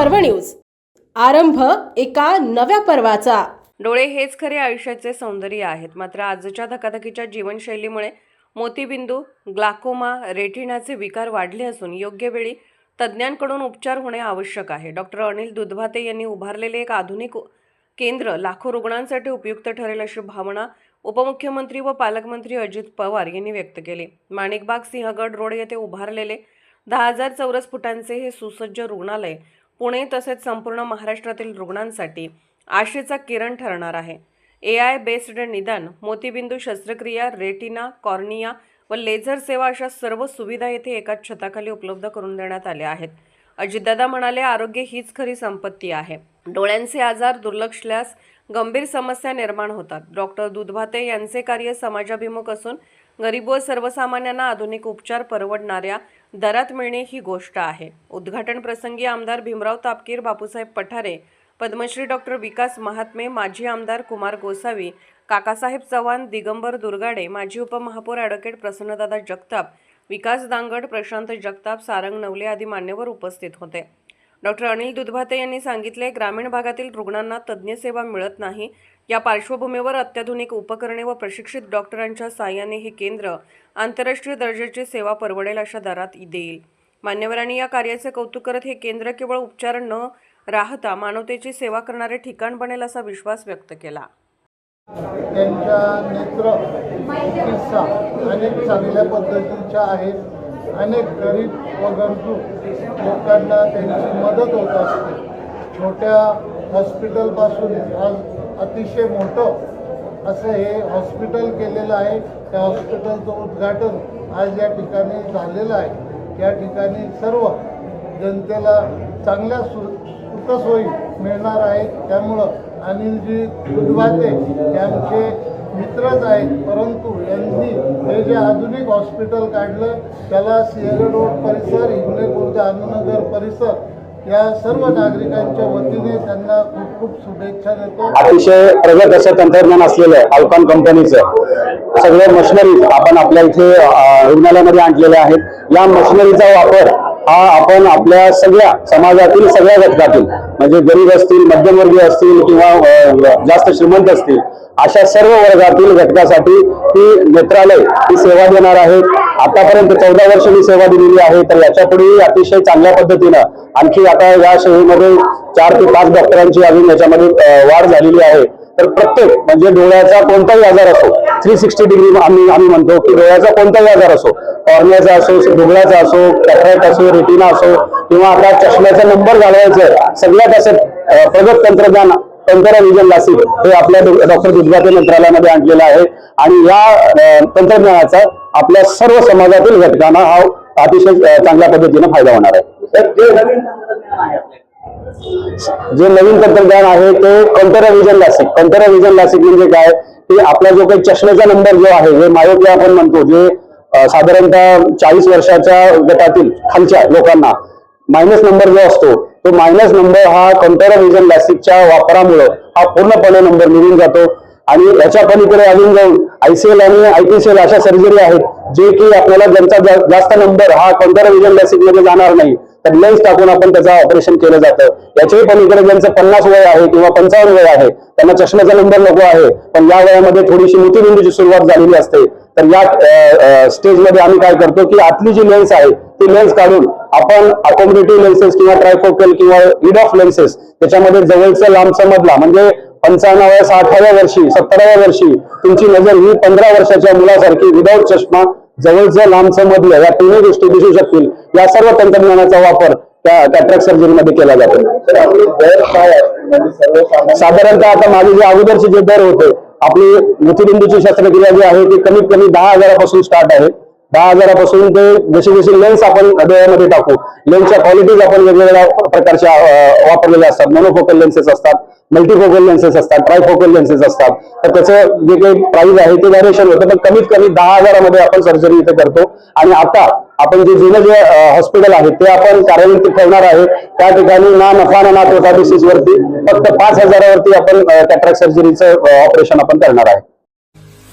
पर्व न्यूज. आरंभ एका नव्या पर्वाचा. डोळे हेच खरे आयुष्याचे सौंदर्य आहेत. मात्र आजच्या धकाधकीच्या जीवनशैलीमुळे मोतीबिंदू ग्लाकोमा रेटिनाचे विकार वाढले असून योग्य वेळी तज्ज्ञांकडून उपचार होणे आवश्यक आहे. डॉक्टर अनिल दुधभाते यांनी उभारलेले एक आधुनिक केंद्र लाखो रुग्णांसाठी उपयुक्त ठरेल अशी भावना उपमुख्यमंत्री व पालकमंत्री अजित पवार यांनी व्यक्त केली. माणिकबाग सिंहगड रोड येथे उभारलेले दहा हजार चौरस फुटांचे हे सुसज्ज रुग्णालय पुणे तसेच संपूर्ण महाराष्ट्रातील रुग्णांसाठी आशेचा किरण ठरणार आहे. ए आय बेस्ड निदान मोतीबिंदू शस्त्रक्रिया रेटिना कॉर्निया व लेझर सेवा अशा सर्व सुविधा येथे एकाच छताखाली उपलब्ध करून देण्यात आल्या आहेत. अजितदादा म्हणाले आरोग्य हीच खरी संपत्ती आहे. डोळ्यांचे आजार दुर्लक्षल्यास गंभीर समस्या निर्माण होतात. डॉक्टर दुधभाते यांचे कार्य समाजाभिमुख असून गरीब व सर्वसामान्यांना आधुनिक उपचार परवडणाऱ्या दरात मिळणे ही गोष्ट आहे. उद्घाटन प्रसंगी आमदार भीमराव तापकीर बापूसाहेब पठारे पद्मश्री डॉक्टर विकास महात्मे माजी आमदार कुमार गोसावी काकासाहेब चव्हाण दिगंबर दुर्गाडे माजी उपमहापौर ॲडव्होकेट प्रसन्नदादा जगताप विकास दांगड प्रशांत जगताप सारंग नवले आदी मान्यवर उपस्थित होते. डॉक्टर अनिल दुधभाते यांनी सांगितले ग्रामीण भागातील रुग्णांना तज्ज्ञ सेवा मिळत नाही. या पार्श्वभूमीवर अत्याधुनिक उपकरणे व प्रशिक्षित डॉक्टरांच्या साहाय्याने हे केंद्र आंतरराष्ट्रीय दर्जाची सेवा परवडेल अशा दरात देईल. मान्यवरांनी या कार्याचे कौतुक करत हे केंद्र केवळ उपचार न राहता मानवतेची सेवा करणारे ठिकाण बनेल असा विश्वास व्यक्त केला. त्यांच्या नेत्र चिकित्सा अनेक चांगल्या पद्धतीच्या आहेत. अनेक गरीब व गरजू लोकांना त्यांची मदत होत असते. छोट्या हॉस्पिटलपासून आज अतिशय मोठं असं हे हॉस्पिटल केलेलं आहे. त्या हॉस्पिटलचं उद्घाटन आज या ठिकाणी झालेलं आहे. या ठिकाणी सर्व जनतेला चांगल्या सु सुखसोयी मिळणार आहेत. त्यामुळं अनिलजी दुधवाते यांचे मित्रच आहेत परंतु यांनी हे जे आधुनिक हॉस्पिटल काढलं त्याला सिंहगड रोड परिसर हिंगणे खुर्द आनंदनगर परिसर या सर्व नागरिकांच्या वतीने त्यांना खूप खूप शुभेच्छा देतो. अतिशय प्रगत असं तंत्रज्ञान असलेलं अल्कॉन कंपनीचं सगळं मशिनरी आपण आपल्या इथे रुग्णालयामध्ये आणलेल्या आहेत. या मशिनरीचा वापर हा आपण आपल्या सगळ्या समाजातील सगळ्या घटकातील म्हणजे गरीब असतील मध्यमवर्गीय असतील किंवा जास्त श्रीमंत असतील अशा सर्व वर्गातील घटकासाठी ही नेत्रालय ही सेवा देणार आहे. आतापर्यंत चौदा वर्ष मी सेवा दिलेली आहे तर याच्यापुढेही अतिशय चांगल्या पद्धतीनं आणखी आता या शहरीमध्ये चार ते पाच डॉक्टरांची अजून याच्यामध्ये वाढ झालेली आहे. तर प्रत्येक म्हणजे डोळ्याचा कोणताही आजार असो थ्री सिक्स्टी डिग्री आम्ही आम्ही म्हणतो की डोळ्याचा कोणताही आजार असो कॉर्नियाचा असो डोळ्याचा असो कॅटरॅक्ट असो रेटिना असो किंवा आता चष्म्याचा नंबर घालवायचं सगळ्यात असं प्रगत तंत्रज्ञान तंत्र विजन लासिक हे आपल्या डॉक्टर दुधगाते मंत्रालयामध्ये आणलेलं आहे. आणि या तंत्रज्ञानाचा आपल्या सर्व समाजातील घटकांना हा अतिशय चांगल्या पद्धतीने फायदा होणार आहे. जे नवीन तंत्रज्ञान आहे ते contour vision LASIK contour vision LASIK म्हणजे काय? की आपला जो काही चष्म्याचा नंबर जो आहे हे मायोपिया आपण म्हणतो जे साधारणतः चाळीस वर्षाच्या गटातील खालच्या लोकांना मायनस नंबर जो असतो तो मायनस नंबर हा कंटर विजन लॅसिकच्या वापरामुळं हा पूर्णपणे नंबर निघून जातो. आणि याच्या पलीकडे अजून जाऊन आयसीएल आणि आयपीसीएल अशा सर्जरी आहेत जे की आपल्याला ज्यांचा जास्त नंबर हा कोणत्या विजनमध्ये जाणार नाही तर लेन्स टाकून आपण त्याचं ऑपरेशन केलं जातं. याच्याही पलीकडे ज्यांचं पन्नास वय आहे किंवा पंचावन्न वय आहे त्यांना चष्म्याचा नंबर नको आहे पण या वयामध्ये थोडीशी मोतीबिंदूची सुरुवात झालेली असते. तर या स्टेजमध्ये आम्ही काय करतो की आतली जी लेन्स आहे ती लेन्स काढून आपण अकोमोडेटिव्ह लेन्सेस किंवा ट्रायफोकल किंवा इड ऑफ लेन्सेस त्याच्यामध्ये जवळचं लांबचा मधला म्हणजे पंचावन्नाव्या साठाव्या वर्षी सत्तराव्या वर्षी तुमची नजर ही पंधरा वर्षाच्या मुलासारखी विदाऊट चष्मा जवळचं लांबचं मधलं या तिन्ही गोष्टी दिसू शकतील. या सर्व तंत्रज्ञानाचा वापर त्या कॅट्रॅक्ट सर्जरीमध्ये केला जातो. साधारणतः आता माझे जे अगोदरचे जे दर होते आपली मोतीबिंदूची शस्त्रक्रिया जी आहे ती कमीत कमी दहा हजारापासून स्टार्ट आहे. दहा हजारापासून ते जशी जशी लेन्स आपण डोळ्यामध्ये टाकू लेन्सच्या क्वालिटीज आपण वेगवेगळ्या प्रकारच्या वापरलेल्या असतात. मोनोफोकल लेन्सेस असतात मल्टीफोकल लेन्सेस असतात ट्रायफोकल लेन्सेस असतात. तर त्याचं जे काही प्राइस आहे ते व्हॅरिएशन होतं पण कमीत कमी दहा हजारामध्ये आपण सर्जरी इथे करतो. आणि आता आपण जे जुनं जे हॉस्पिटल आहे ते आपण कार्यान्वित ठेवणार आहे त्या ठिकाणी ना नफा ना तोटा बेसिसवरती फक्त पाच हजारावरती आपण कॅट्रॅक्ट सर्जरीचं ऑपरेशन आपण करणार आहे.